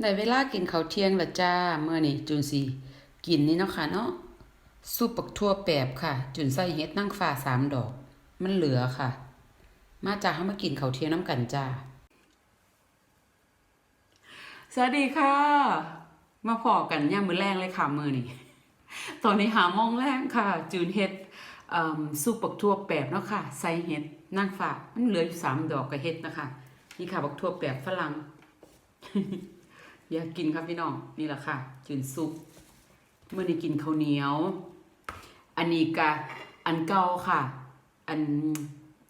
ได้เวลากินข้าวเที่ยงละจ้าเมื่อนี้จุนสิกินนี่เนาะค่ะเนาะซุปปักทั่วแปบค่ะ จุนใส่เฮ็ดนั่งฟ้าสามดอก มันเหลือค่ะ มาจ้าเฮามากินข้าวเที่ยงน้ำกันจ้าสวัสดีค่ะ มาพอกันย่ามื้อแรงเลยค่ะมื้อนี้ตอนนี้หามองแรงค่ะจูนเฮ็ดเอ่อซุปปักทั่วแปบเนาะค่ะ ใส่เฮ็ดนั่งฟ้ามันเหลืออยู่สามดอกก็เฮ็ดนะคะนี่ค่ะบักทั่วแปบฝรั่ง อยากกินครับพี่น้องนี่แหละค่ะจืนซุปเมื่อนี้กินข้าวเหนียว อันนี้กะอันเก่าค่ะ อัน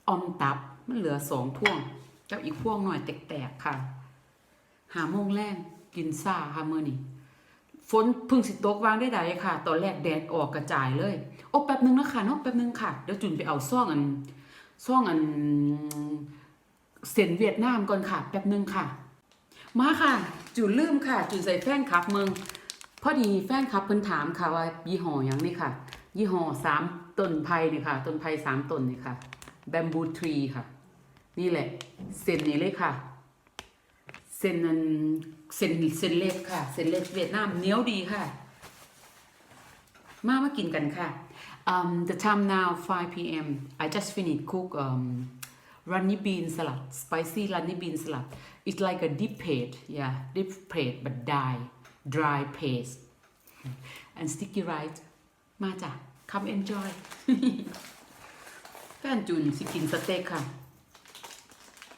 อมตับมันเหลือสองพ่วง เจ้าอีกพ่วงหน่อยแตกๆค่ะ หาโมงแรงกินซ่าค่ะเมื่อนี้ฝนพึ่งสิตกวางได้ใดค่ะ ตอนแรกแดดออกกระจายเลย โอ้แป๊บนึงนะคะเนาะแป๊บนึงค่ะเดี๋ยวจุนไปเอาซ่องอันซ่องอันเส้นเวียดนามก่อนค่ะ แป๊บนึงค่ะ มาค่ะ จุนลืมค่ะ จุนใส่แฟนคลับเมืองพอดีแฟนคลับเพิ่นถามค่ะว่ายี่ห้อยังนี่ค่ะ ยี่ห้อสามต้นไผ่นี่ค่ะ ต้นไผ่สามต้นนี่ค่ะแบมบูทรีค่ะ นี่แหละเส้นนี้เลยค่ะเส้นนั้นเส้นเส้นเล็กค่ะเส้นเล็กเวียดนามเหนียวดีค่ะ มามากินกันค่ะ um, the time now 5 p.m. I just finished cook um, runny bean salad spicy runny bean salad it's like a deep paste yeah deep paste but dry dry paste and sticky rice มาจ้ะ come enjoy แฟนจุนสิกินสเต็กค่ะ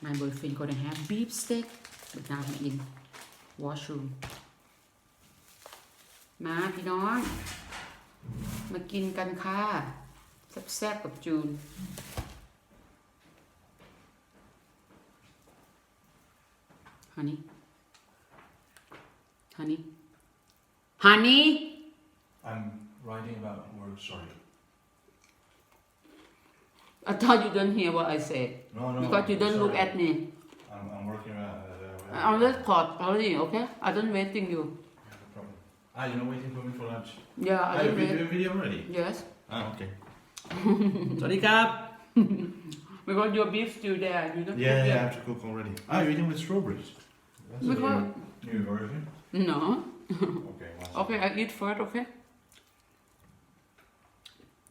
my boyfriend gonna have beef steak but now I'm in washroom มาพี่น้อง มากินกันค่ะ แซ่บๆกับจูน honey honey honey I'm writing about work, sorry. I thought you don't hear what I said No, no. because you don't look at me I'm, I'm working uh, uh, I already called already okay I don't waiting you No problem. Ah, you're not waiting for me for lunch. yeah Ah, I you're don't doing video already? yes Ah, okay. Sorry, Cap. because your beef still there you don't Yeah, cook yeah, I yet. have to cook already. Ah, you're eating with strawberries. That's Because- a new, new version. no Okay, one okay I second. eat first okay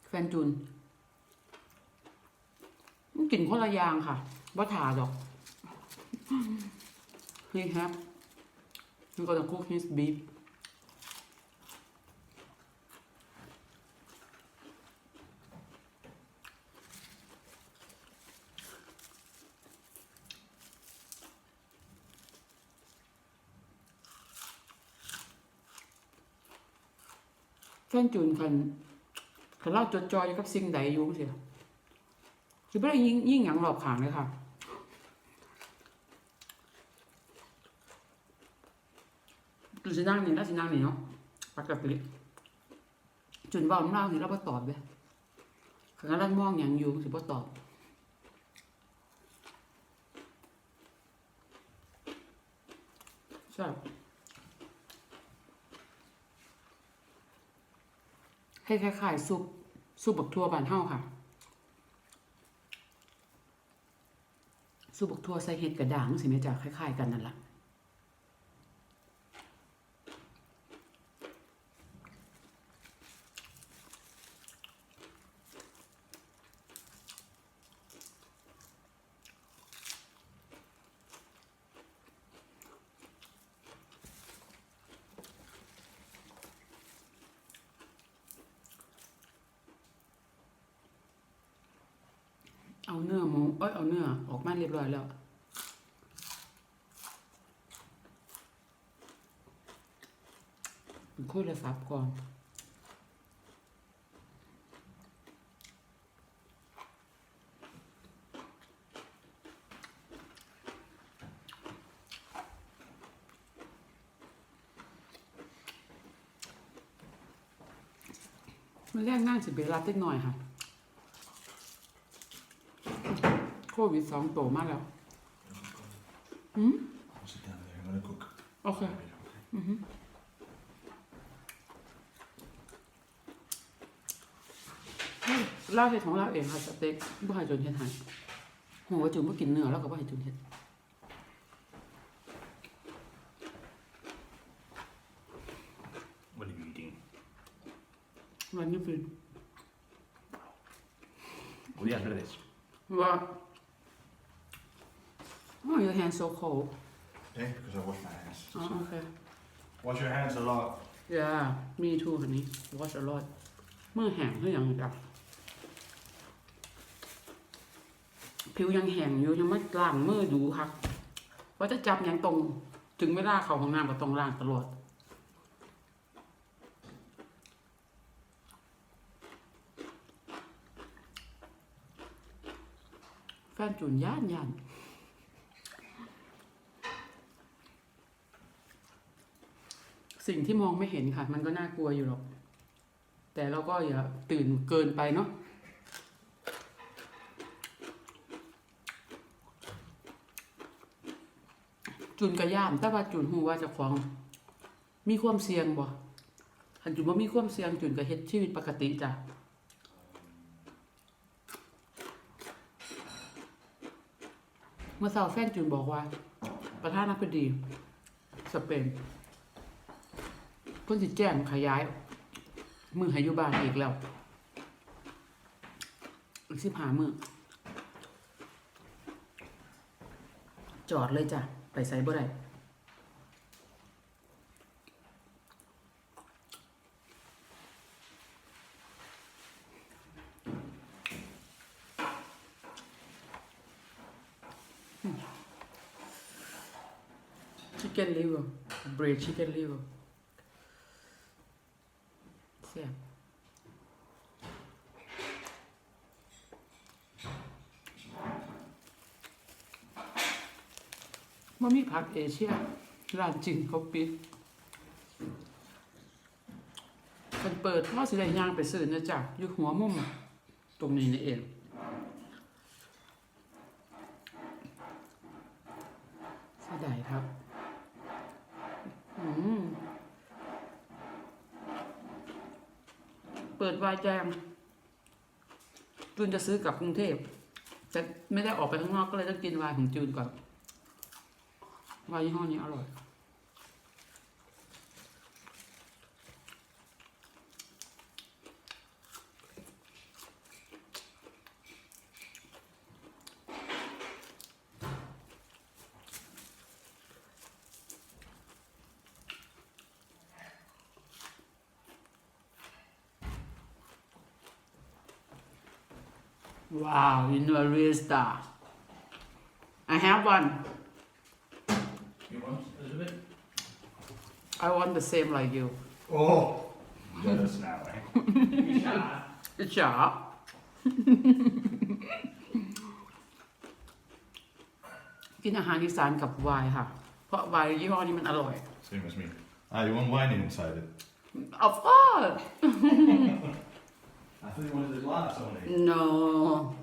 แฟนจุนมันกลิ่นคนละอย่างค่ะว่าถาดอก he have he gonna cook his beef แฟนจุนคันคันเล่าจดจอยอยกับสิ่งใดอยู่เสียคือไม่ได้ยิ่งยิ่งหยังหลอกขางเลยค่ะจุนสินั่งนี่แล้วสินั่งนี่เนาะปกติจุนว่าน้ำเล่านี่เราไ่ตอบเลยคันกำลังมองอย่างอยู่สิบ่ตอบใช่ ให้คล้ายๆซุปซุปบักทั่วบานเฮาค่ะซุปบักทั่วใส่เห็ดกระด่างสิแม่จ้ะคล้ายๆกันนั่นแหละ เอาเนื้อหมูเอ้ยเอาเนื้อออกมาเรียบร้อยแล้วคุยโทรศัพท์ก่อนมันแรกนั่งสิเบลาติดหน่อยค่ะ โควิดสองโตมากแล้วอืมโอเค อือเล่าเห็ดของเราเองค่ะสเต็กบ่ใายจนเห็ดให้หัวาจุ่มบ่กินเนื้อแล้วก็บ่ให้จนเห็ดวันนี้มีจริงวันนี้เป็น วันนี้อะไรา Oh your hands so cold Okay, because I wash my hands. อ๋อโอเค Wash your hands a lot. Yeah me too honey wash a lot มือแห้งคืออย่างจับผิวยังแห้งอยู่ยังไม่ล้างมืออยู่ค่ะว่าจะจับยังตรง ถึงเวลาเข้าห้องน้ำก็ต้องล้างตลอด นจุนย่านย่านสิ่งที่มองไม่เห็นค่ะ มันก็น่ากลัวอยู่หรอก แต่เราก็อย่าตื่นเกินไปเนาะจุนกระย่านแต่ว่าจุนหูว่าจะของ มีความเสี่ยงบ่หันจุนว่ามีความเสี่ยงจุนก็เฮ็ดชีวิตปกติจ้ะ เมื่อซาวแฟนจุนบอกว่า ประธานาธิบดีสเปนเพิ่นสิแจ้งขยาย มือให้อยู่บ้านอีกแล้วอีกสิบหามือจอดเลยจ้ะ ไปใส่บ่ได้ชิคเก้นลิเวอ ร์เบรดชิคเก้นลิเวอร์แซ่บมันมีผักเอเชียร้านจีนเขาปิดมันเปิดพ่อสิได้ย่างไปซื้อนะจ๊ะอยู่หัวมุมตรงนี้นี่เองเสียดายครับ อืม เปิด วายแจมจูนจะซื้อกลับกรุงเทพแต่ไม่ได้ออกไปข้างนอกก็เลยต้องกินวายของจูนก่อนวายยี่ห้อนี้อร่อย Wow, you know a real star. I have one. You want a little bit? I want the same like you. Oh! Jealous now, eh? จ๋า กินอาหารอีสานกับไวน์ค่ะ เพราะไวน์ยี่ห้อนี้มันอร่อย Same as me. Ah, you want wine inside it? Of course I thought you wanted the glass only. no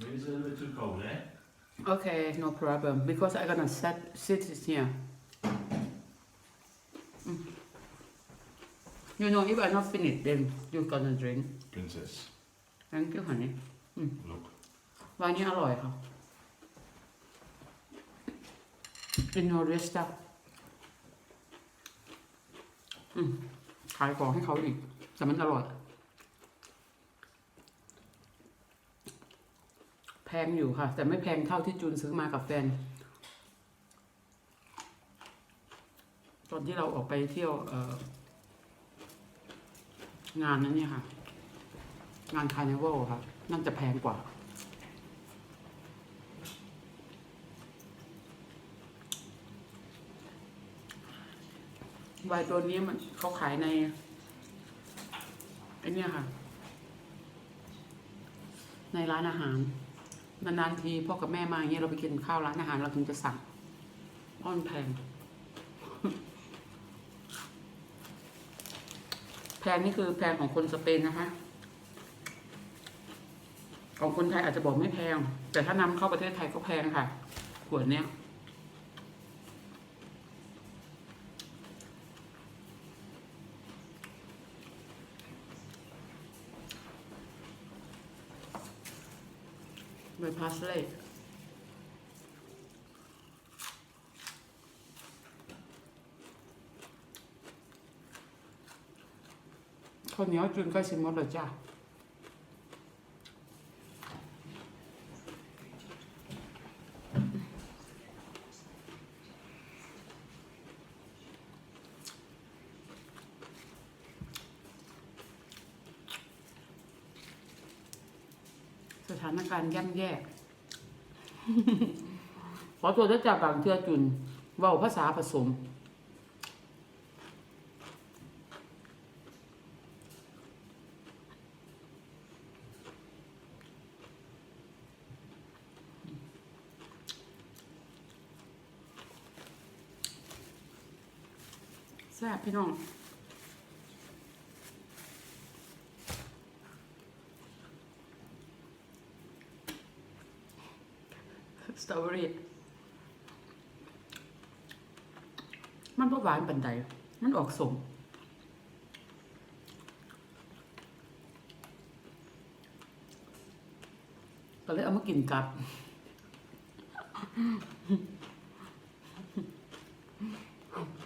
Maybe it's a little bit too cold, eh? okay no problem because I gonna set sit it here Mm. you know if I not finish then you gonna drink Princess. thank you honey Look. วายนี้อร่อยค่ะ In your resta อืมขายของให้เขาอีก แต่มันอร่อย งอยู่ค่ะ แต่ไม่แพงเท่าที่จูนซื้อมากับแฟน ตอนที่เราออกไปเที่ยวงานนั้นเนี่ยค่ะ งานคาร์นิวัลค่ะนั่นจะแพงกว่า ไวตัวนี้มันเขาขายในไอเนี่ยค่ะ ในร้านอาหาร นานๆทีพ่อกับแม่มาอย่างเงี้ยเราไปกินข้าวร้านอาหารเราถึงจะสั่งอ้อนแพง แพงนี่คือแพงของคนสเปนนะคะของคนไทยอาจจะบอกไม่แพง แต่ถ้านำเข้าประเทศไทยก็แพงค่ะขวดเนี้ย ใบพาสเล่ข้าวเหนียวจุนใกล้สิหมดแล้วจ้า สถานการณ์ย่ำแย่ ขอตัวได้จากบางเทือจุนเว้าภาษาผสม แซ่บพี่น้อง ส ตรอเบอรี่มันบ่หวานปันใดมันออกสมก็เลยเอามากินกับ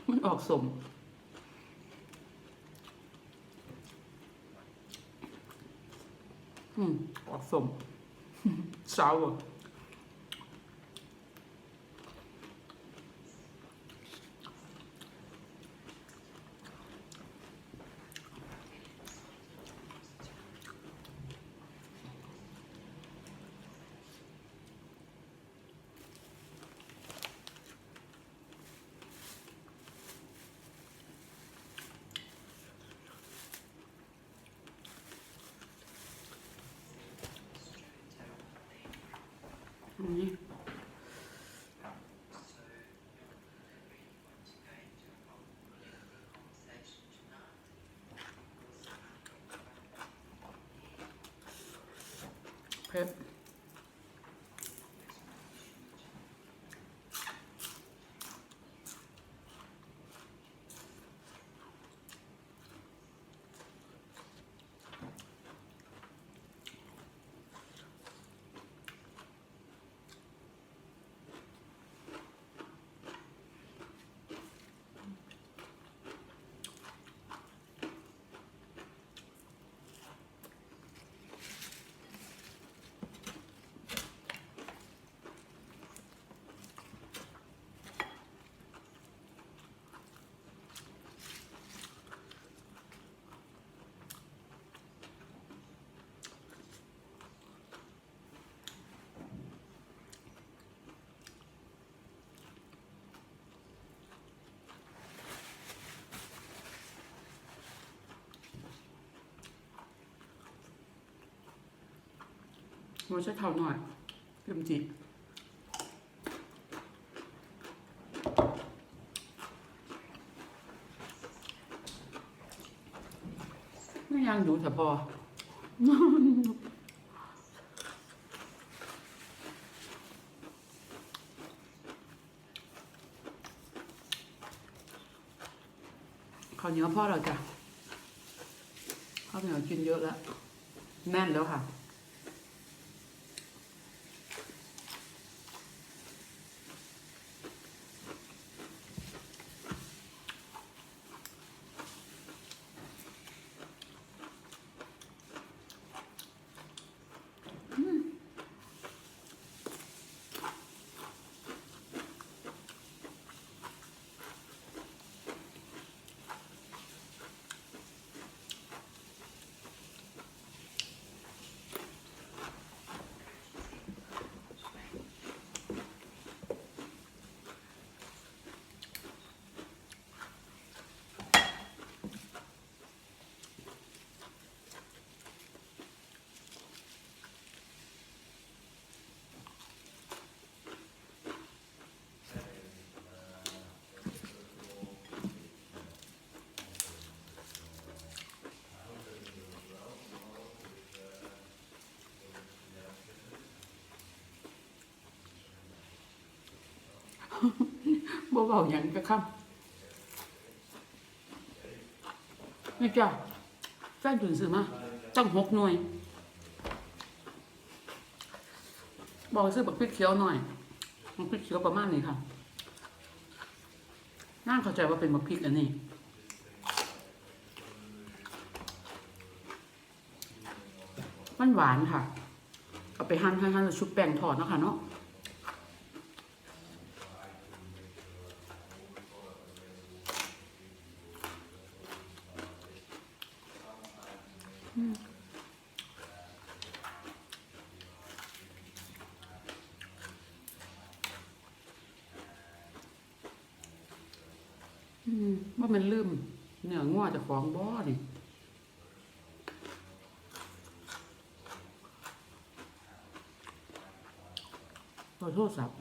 มันออกสมอืมออกสม sour อัน มันใช้เท่าหน่อยกิมจิไม่ยังดูแต่พอข้าวเหนียวพ่อเราจ้ะข้าวเหนียวกินเยอะแล้ว แน่นแล้วค่ะ บ่เบาหยังก็คำนี่จ้ะแฟนจุนซื้อมาตั้งหกหน่วย บอกซื้อบักพริกเขียวหน่อยบักพริกเขียวประมาณนี้ค่ะน่าเข้าใจว่าเป็นบักพริกอันนี้มันหวานค่ะ เอาไปหั่นหั่นหั่นแล้วชุบแป้งทอดนะคะเนาะอืมอืมว่ามันลืมเนื้องัวเจะ ของบ่อนี่โทรศัพท์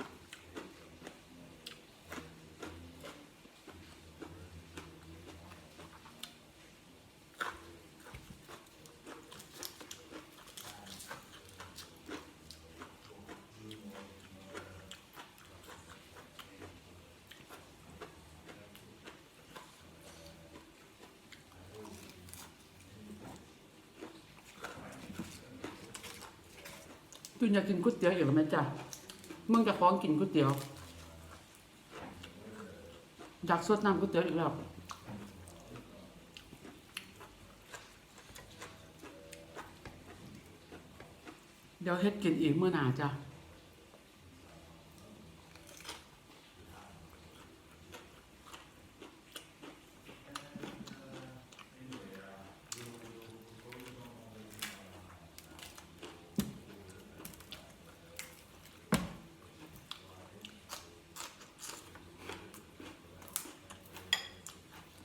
ตุนอยากกินก๋วยเตี๋ยวอีกหรือไหมจ๊ะมึงจะฟ้องกินก๋วยเตี๋ยว อยากสดน้ำก๋วยเตี๋ยวอีกแล้วเดี๋ยวเฮ็ดกินอีกเมื่อหนาจ้ะ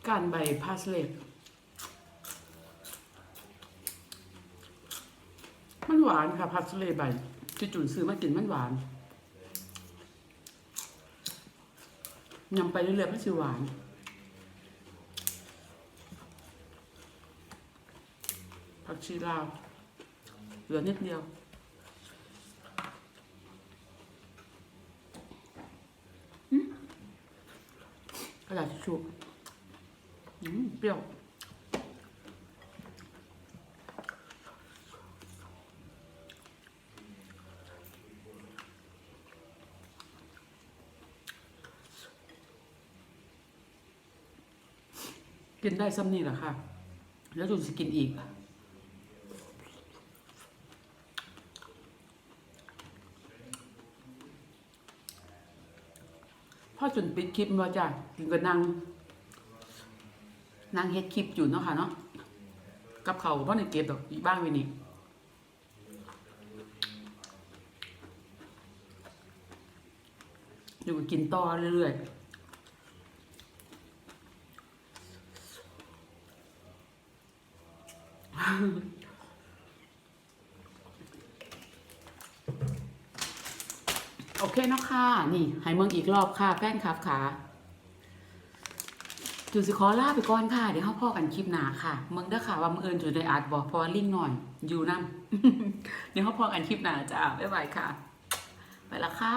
การใบพาสเลกมันหวานค่ะพาสเลใบที่จุนซื้อมากินมันหวานยำไปเรื่อยๆมันสิหวานผักชีลาวเหลือนิดเดียวอืมกระดาษชชู่อืมเปรี้ยวกินได้ซ้ำนี่แหละค่ะ แล้วจุนจะกินอีก พ่อจุนปิดคลิปมาจ้ะกินกับนาง นางเฮ็ดคลิปอยู่เนาะค่ะเนาะกับเขาเพราะในเก็บดอกอีบ้างไว้นี่อยู่กินต่อเรื่อยๆโอเคเนาะค่ะ นี่ให้เมืองอีกรอบค่ะแฟนคลับค่ะ จุดสิขอลาไปก่อนค่ะ เดี๋ยวเขาพ่อกันคลิปหนาค่ะเมืองเด้อค่ะว่ามือเอินจุดได้อัดบอกเพราะว่าลิงหน่อย อยู่นั่นเดี๋ยวเขาพ่อกันคลิปหนาจ้าบ๊ายบายค่ะ ไปละค่ะ